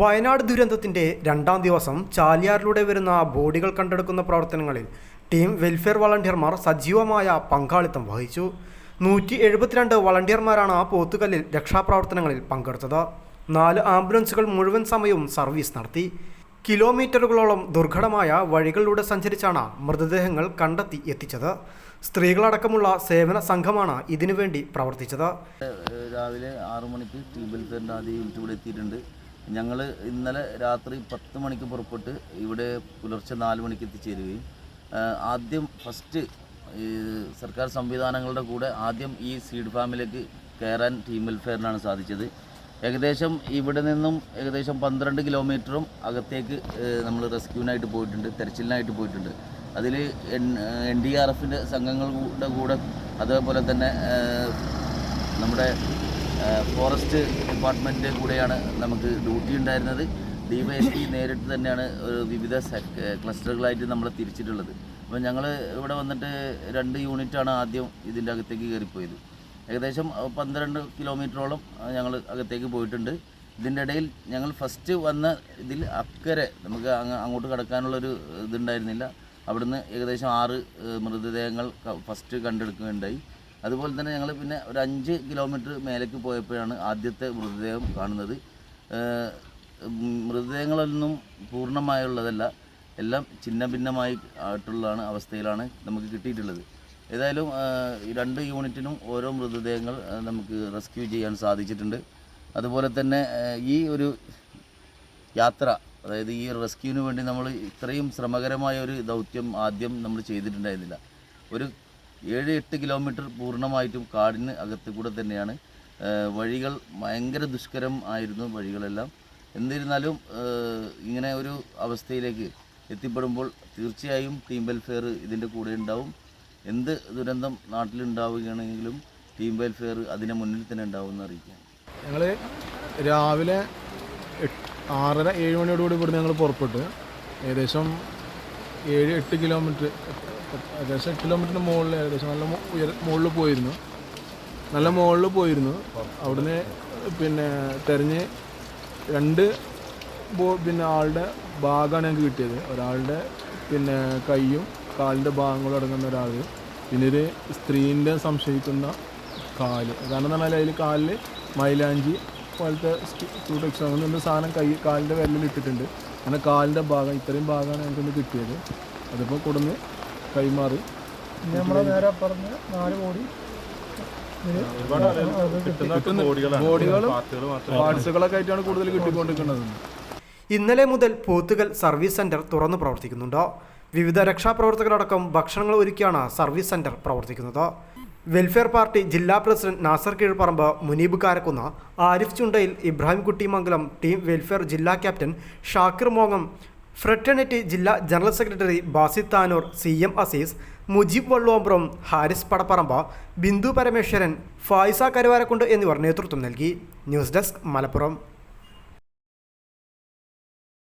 വയനാട് ദുരന്തത്തിന്റെ രണ്ടാം ദിവസം ചാലിയാറിലൂടെ വരുന്ന ബോഡികൾ കണ്ടെടുക്കുന്ന പ്രവർത്തനങ്ങളിൽ ടീം വെൽഫെയർ വളണ്ടിയർമാർ സജീവമായ പങ്കാളിത്തം വഹിച്ചു. നൂറ്റി എഴുപത്തിരണ്ട് വളണ്ടിയർമാരാണ് പോത്തുകല്ലിൽ രക്ഷാപ്രവർത്തനങ്ങളിൽ പങ്കെടുത്തത്. നാല് ആംബുലൻസുകൾ മുഴുവൻ സമയവും സർവീസ് നടത്തി. കിലോമീറ്ററുകളോളം ദുർഘടമായ വഴികളിലൂടെ സഞ്ചരിച്ചാണ് മൃതദേഹങ്ങൾ കണ്ടെത്തി എത്തിച്ചത്. സ്ത്രീകളടക്കമുള്ള സേവന സംഘമാണ് ഇതിനുവേണ്ടി പ്രവർത്തിച്ചത്. രാവിലെ ആറു മണിക്ക് ടീം വെൽഫെയറിന്റെ ആദ്യ യൂണിറ്റ് ഇവിടെ എത്തിയിട്ടുണ്ട്. ഞങ്ങൾ ഇന്നലെ രാത്രി പത്ത് മണിക്ക് പുറപ്പെട്ട് ഇവിടെ പുലർച്ചെ നാല് മണിക്ക് എത്തിച്ചേരുകയും ആദ്യം ഫസ്റ്റ് സർക്കാർ സംവിധാനങ്ങളുടെ കൂടെ ആദ്യം ഈ സീഡ് ഫാമിലേക്ക് കയറാൻ ടീം വെൽഫെയറിനാണ് സാധിച്ചത്. ഏകദേശം ഇവിടെ നിന്നും ഏകദേശം പന്ത്രണ്ട് കിലോമീറ്ററും അകത്തേക്ക് നമ്മൾ റെസ്ക്യൂവിനായിട്ട് പോയിട്ടുണ്ട് തെരച്ചിലിനായിട്ട് പോയിട്ടുണ്ട്. അതിൽ എൻ ഡി ആർ എഫിന്റെ സംഘങ്ങളുടെ കൂടെ അതേപോലെ തന്നെ നമ്മുടെ ഫോറസ്റ്റ് ഡിപ്പാർട്ട്മെന്റിന്റെ കൂടെയാണ് നമുക്ക് ഡ്യൂട്ടി ഉണ്ടായിരുന്നത്. ഡി വൈ എസ് പി നേരിട്ട് തന്നെയാണ് വിവിധ ക്ലസ്റ്ററുകളായിട്ട് നമ്മളെ തിരിച്ചിട്ടുള്ളത്. അപ്പോൾ ഞങ്ങൾ ഇവിടെ വന്നിട്ട് രണ്ട് യൂണിറ്റാണ് ആദ്യം ഇതിന്റെ അകത്തേക്ക് കയറിപ്പോയത്. ഏകദേശം പന്ത്രണ്ട് കിലോമീറ്ററോളം ഞങ്ങൾ അകത്തേക്ക് പോയിട്ടുണ്ട്. ഇതിന്റെ ഇടയിൽ ഞങ്ങൾ ഫസ്റ്റ് വന്ന ഇതിൽ അക്കരെ നമുക്ക് അങ്ങ് അങ്ങോട്ട് കടക്കാനുള്ളൊരു ഇതുണ്ടായിരുന്നില്ല. അവിടുന്ന് ഏകദേശം ആറ് മൃതദേഹങ്ങൾ ഫസ്റ്റ് കണ്ടെടുക്കുകയുണ്ടായി. അതുപോലെ തന്നെ ഞങ്ങൾ പിന്നെ ഒരു അഞ്ച് കിലോമീറ്റർ മേലേക്ക് പോയപ്പോഴാണ് ആദ്യത്തെ മൃതദേഹം കാണുന്നത്. മൃതദേഹങ്ങളൊന്നും പൂർണമായുള്ളതല്ല എല്ലാം ഛിന്ന ഭിന്നമായി ആയിട്ടുള്ളതാണ് അവസ്ഥയിലാണ് നമുക്ക് കിട്ടിയിട്ടുള്ളത്. ഏതായാലും രണ്ട് യൂണിറ്റിനും ഓരോ മൃതദേഹങ്ങൾ നമുക്ക് റെസ്ക്യൂ ചെയ്യാൻ സാധിച്ചിട്ടുണ്ട്. അതുപോലെ തന്നെ ഈ ഒരു യാത്ര അതായത് ഈ റെസ്ക്യൂവിന് വേണ്ടി നമ്മൾ ഇത്രയും ശ്രമകരമായ ഒരു ദൗത്യം ആദ്യം നമ്മൾ ചെയ്തിട്ടുണ്ടായിരുന്നില്ല. ഒരു ഏഴ് എട്ട് കിലോമീറ്റർ പൂർണമായിട്ടും കാടിന് അകത്ത് കൂടെ തന്നെയാണ് വഴികൾ ഭയങ്കര ദുഷ്കരം ആയിരുന്നു വഴികളെല്ലാം. എന്നിരുന്നാലും ഇങ്ങനെ ഒരു അവസ്ഥയിലേക്ക് എത്തിപ്പെടുമ്പോൾ തീർച്ചയായും ടീം വെൽഫെയർ ഇതിന്റെ കൂടെ ഉണ്ടാവും. എന്ത് ദുരന്തം നാട്ടിലുണ്ടാവുകയാണെങ്കിലും ടീം വെൽഫെയർ അതിന് മുന്നിൽ തന്നെ ഉണ്ടാവും എന്ന് അറിയിക്കാം. ഞങ്ങൾ രാവിലെ ആറര ഏഴ് മണിയോടുകൂടി ഇവിടുന്ന് ഞങ്ങൾ പുറപ്പെട്ടു. ഏകദേശം ഏഴ് എട്ട് കിലോമീറ്റർ ഏകദേശം കിലോമീറ്ററിന് മുകളിൽ ഏകദേശം നല്ല ഉയര മുകളിൽ പോയിരുന്നു. നല്ല മുകളിൽ പോയിരുന്നു. അവിടുന്ന് പിന്നെ തിരഞ്ഞ് രണ്ട് ബോ പിന്നെ ആളുടെ ഭാഗമാണ് ഞങ്ങൾക്ക് കിട്ടിയത്. ഒരാളുടെ പിന്നെ കൈയും കാലിന്റെ ഭാഗങ്ങളും അടങ്ങുന്ന ഒരാൾ പിന്നെ ഒരു സ്ത്രീന്റെ സംശയിക്കുന്ന കാൽ. കാരണം എന്ന് പറഞ്ഞാൽ അതിൽ കാലിൽ മൈലാഞ്ചി പോലത്തെ ടൂടെക്സ് അങ്ങനെ സാധനം കൈ കാലിന്റെ വിരലിൽ ഇട്ടിട്ടുണ്ട്. അങ്ങനെ കാലിന്റെ ഭാഗം ഇത്രയും ഭാഗമാണ് ഞങ്ങൾക്കൊന്ന് കിട്ടിയത്. അതിപ്പോൾ കൊടുന്ന് കൈമാറി. നമ്മളെ നേരെ പറഞ്ഞ് നാല് കോടി. ബോഡികളും പാർട്സുകളൊക്കെ ആയിട്ടാണ് കൂടുതൽ കിട്ടിക്കൊണ്ടിരിക്കുന്നത്. ഇന്നലെ മുതൽ പോത്തുകൽ സർവീസ് സെന്റർ തുറന്നു പ്രവർത്തിക്കുന്നുണ്ട്. വിവിധ രക്ഷാപ്രവർത്തകരടക്കം ഭക്ഷണങ്ങൾ ഒരുക്കിയാണ് സർവീസ് സെന്റർ പ്രവർത്തിക്കുന്നത്. വെൽഫെയർ പാർട്ടി ജില്ലാ president Nasar Keezhparamba Muneeb Karakkunnu Arif Chundayil Ibrahim Kuttimangalam team welfare ജില്ലാ ക്യാപ്റ്റൻ ഷാക്കിർ മോങ്ങം ഫ്രറ്റേണിറ്റി ജില്ലാ general secretary Basith Tanur C M Aziz Mujeeb Valluvambram Haris Padapparamba Bindu Parameswaran Faiza Karuvarakundu എന്നിവർ നേതൃത്വം നൽകി. News desk Malappuram.